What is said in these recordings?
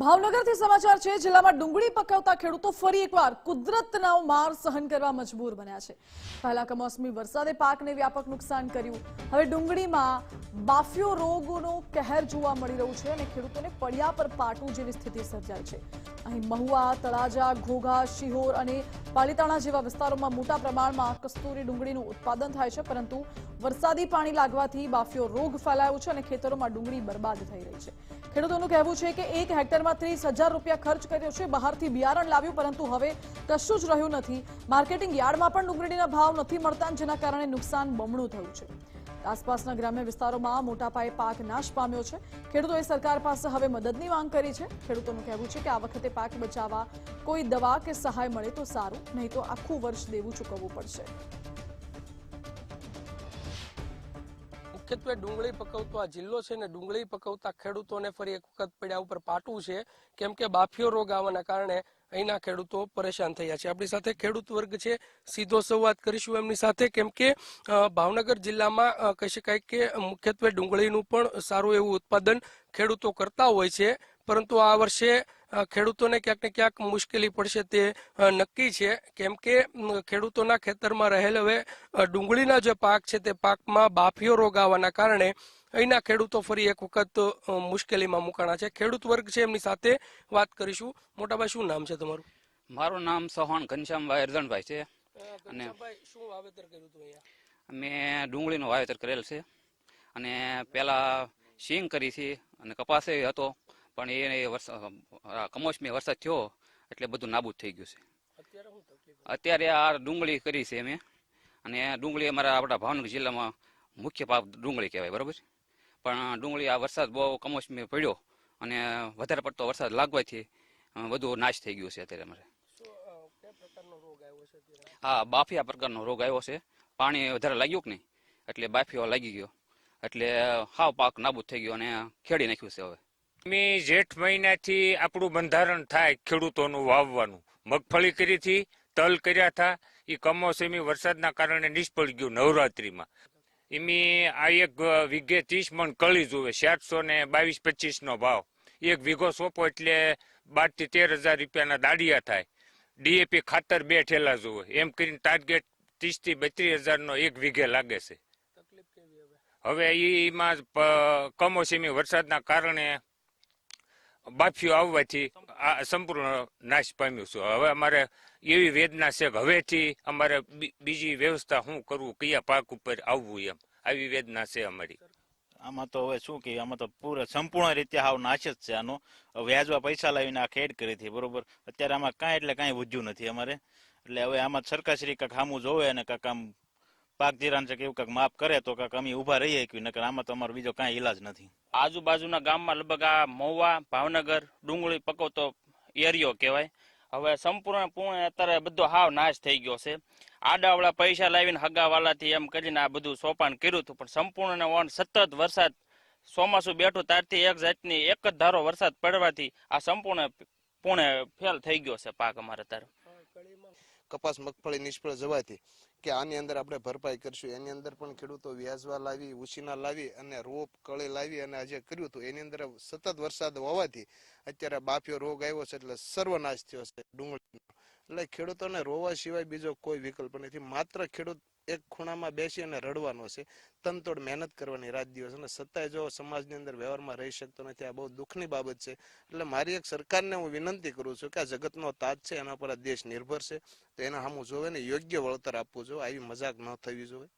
ભાવનગરથી સમાચાર છે, જિલ્લામાં ડુંગળી પકવતા ખેડૂતો ફરી એકવાર કુદરતના માર સહન કરવા મજબૂર બન્યા છે. પહેલા કમોસમી વરસાદે પાકને વ્યાપક નુકસાન કર્યું. હવે ડુંગળીમાં બાફિયો રોગનો કહેર જોવા મળી રહ્યું છે અને ખેડૂતોને પડ્યા પર પાટવું જેવી સ્થિતિ સર્જાઈ છે. અહીં મહુવા, તળાજા, ઘોઘા, શિહોર અને પાલીતાણા જેવા વિસ્તારોમાં મોટા પ્રમાણમાં કસ્તુરી ડુંગળીનું ઉત્પાદન થાય છે, પરંતુ વરસાદી પાણી લાગવાથી બાફિયો રોગ ફેલાયો છે અને ખેતરોમાં ડુંગળી બરબાદ થઈ રહી છે. ખેડૂતોનું કહેવું છે કે એક હેક્ટરમાં ત્રીસ હજાર રૂપિયા ખર્ચ કર્યો છે. બહારથી બિયારણ લાવ્યું, પરંતુ હવે કશું જ રહ્યું નથી. માર્કેટિંગ યાર્ડમાં પણ ડુંગળીના ભાવ નથી મળતા જેના કારણે નુકસાન બમણું થયું છે. આસપાસના ગ્રામ્ય વિસ્તારોમાં મોટા પાયે પાક નાશ પામ્યો છે. ખેડૂતોએ સરકાર પાસે હવે મદદની માંગ કરી છે. ખેડૂતોનું કહેવું છે કે આ વખતે પાક બચાવવા કોઈ દવા કે સહાય મળે તો સારું, નહીં તો આખું વર્ષ દેવું ચૂકવવું પડશે. મુખ્યત્વે ડુંગળી પકવતો આ જિલ્લો છે ને ડુંગળી પકવતા ખેડૂતોને ફરી એક વખત પડ્યા ઉપર પાટવું છે. કેમ કે બાફિયો રોગ આવવાના કારણે અહીંના ખેડૂતો પરેશાન થયા છે. આપણી સાથે ખેડૂત વર્ગ છે. સીધો સંવાદ કરીશું એમની સાથે. કેમ કે ભાવનગર જિલ્લામાં કહી શકાય કે મુખ્યત્વે ડુંગળીનું પણ સારું એવું ઉત્પાદન ખેડૂતો કરતા હોય છે. પરંતુ આ વર્ષે ખેડૂતોને ક્યાંક ને ક્યાંક મુશ્કેલી પડશે તે નક્કી છે. કેમ કે ખેડૂતોના ખેતરમાં રહેલ હવે ડુંગળીના જે પાક છે તે પાકમાં બાફિયો રોગ આવવાના કારણે અહીંના ખેડૂતો ફરી એક વખત મુશ્કેલીમાં મુકાણા છે. ખેડૂત વર્ગ છે એમની સાથે વાત કરીશું. મોટાભાઈ શું નામ છે તમારું? મારું નામ સોહણ ઘનશ્યામભાઈ અરજણભાઈ છે. અને- શું વાવેતર કર્યું હતું અહીંયા? મેં ડુંગળીનું વાવેતર કરેલ છે. અને પહેલા સિંગ કરી હતી અને કપાસે હતો. પણ એ કમોસમી વરસાદ થયો એટલે બધું નાબૂદ થઈ ગયું છે. અત્યારે આ ડુંગળી કરી છે અમે. અને ડુંગળી અમારા આપણા ભાવનગર જિલ્લામાં મુખ્ય પાક ડુંગળી કહેવાય બરોબર? પણ ડુંગળી આ વરસાદ બહુ કમોસમી પડ્યો અને વધારે પડતો વરસાદ લાગવાથી બધું નાશ થઈ ગયું છે અત્યારે અમારે. હા બાફિયા પ્રકારનો રોગ આવ્યો છે. પાણી વધારે લાગ્યું કે નહીં? એટલે બાફિયો લાગી ગયો. એટલે હાવ પાક નાબૂદ થઈ ગયો અને ખેડી નાખ્યું છે હવે. મી જેઠ મહિનાથી આપણું બંધારણ થાય ખેડૂતોનું વાવવાનું. મગફળી કરી હતી તલ કર્યા હતા એ કમોસમી વરસાદના કારણે નિષ્ફળ ગયું નવરાત્રિમાં. એમી આ એક વીઘે ત્રીસ મણ કળી જુએ સાતસો ને બાવીસ પચીસ નો ભાવ. એક વીઘો સોંપો એટલે બારથી તેર હજાર રૂપિયાના દાડિયા થાય. ડીએપી ખાતર બે ઠેલા જુએ એમ કરીને ટાર્ગેટ ત્રીસથી બત્રીસ હજાર નો એક વીઘે લાગે છે. હવે? એમાં કમોસમી વરસાદના કારણે બાફિયો આવવાથી સંપૂર્ણ નાશ પામ્યું છું. હવે અમારે એવી વેદના છે હવેથી અમારે બીજી વ્યવસ્થા શું કરવું કયા પાક ઉપર આવવું એમ. આવી વેદના છે અમારી. આમાં તો હવે શું કે આમાં તો પૂરે સંપૂર્ણ રીતે હાવ નાશ જ છે આનો. વ્યાજવા પૈસા લાવીને આ ખેડ કરી હતી, બરોબર? અત્યારે આમાં કાંઈ એટલે કાંઈ વધ્યું નથી અમારે. એટલે હવે આમાં સરકારશ્રી કાંઈક સામું જોવે અને કાંક આમ પાક છે કે એવું કંઈક માફ કરે તો કાંઈક અમે ઊભા રહીએ કે નકર આમાં તો અમારો બીજો કાંઈ ઈલાજ નથી. આજુબાજુના ગામમાં લગભગ આ મહુવા, ભાવનગર, ડુંગળી પકવતો એરિયો કહેવાય. હવે સંપૂર્ણ પૂર્ણ અત્યારે બધો હાવ નાશ થઈ ગયો છે. આડાવડા પૈસા લાવીને હગાવાલાથી એમ કરીને આ બધું સોપાન કર્યું હતું, પણ સંપૂર્ણ ઓન સતત વરસાદ, ચોમાસું બેઠું ત્યારથી એક જાતની એક જ ધારો વરસાદ પડવાથી આ સંપૂર્ણ પૂર્ણ ફેલ થઈ ગયો છે પાક અમારે અત્યારે. કપાસ મગફળી નિષ્ફળ જવાથી કે આની અંદર આપણે ભરપાઈ કરશું. એની અંદર પણ ખેડૂતો વ્યાજવા લાવી, ઉછીના લાવી અને રોપ કળી લાવી અને આજે કર્યું હતું, એની અંદર સતત વરસાદ હોવાથી અત્યારે બાફ્યો રોગ આવ્યો છે એટલે સર્વનાશ થયો છે ડુંગળીનો. એટલે ખેડૂતોને રોવા સિવાય બીજો કોઈ વિકલ્પ નથી. માત્ર ખેડૂત એક ખૂણામાં બેસી અને રડવાનો છે. તનતોડ મહેનત કરવાની રાત દિવસ અને છતાંય જો સમાજની અંદર વ્યવહારમાં રહી શકતો નથી, આ બહુ દુઃખની બાબત છે. એટલે મારી એક સરકારને હું વિનંતી કરું છું કે આ જગતનો તાજ છે, એના પર આ દેશ નિર્ભર છે. તો એના સામું જોવે ને યોગ્ય વળતર આપવું જોઈએ, આવી મજાક ન થવી જોઈએ.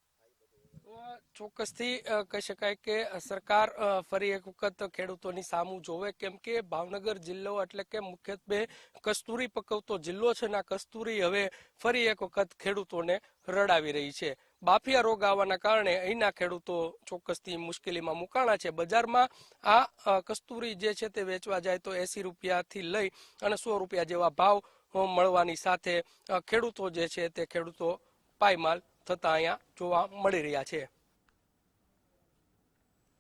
ચોક્કસથી કહી શકાય કે સરકાર ફરી એક વખત ખેડૂતોની સામું જોવે. કેમ કે ભાવનગર જિલ્લો એટલે કે મુખ્યત્વે કસ્તુરી પકવતો જિલ્લો છે ને આ કસ્તુરી હવે ફરી એક વખત ખેડૂતોને રડાવી રહી છે. બાફિયા રોગ આવવાના કારણે અહીંના ખેડૂતો ચોક્કસથી મુશ્કેલીમાં મુકાણા છે. બજારમાં આ કસ્તુરી જે છે તે વેચવા જાય તો એસી રૂપિયાથી લઈ અને સો રૂપિયા જેવા ભાવ મળવાની સાથે ખેડૂતો જે છે તે ખેડૂતો પાયમાલ થતા અહીંયા જોવા મળી રહ્યા છે.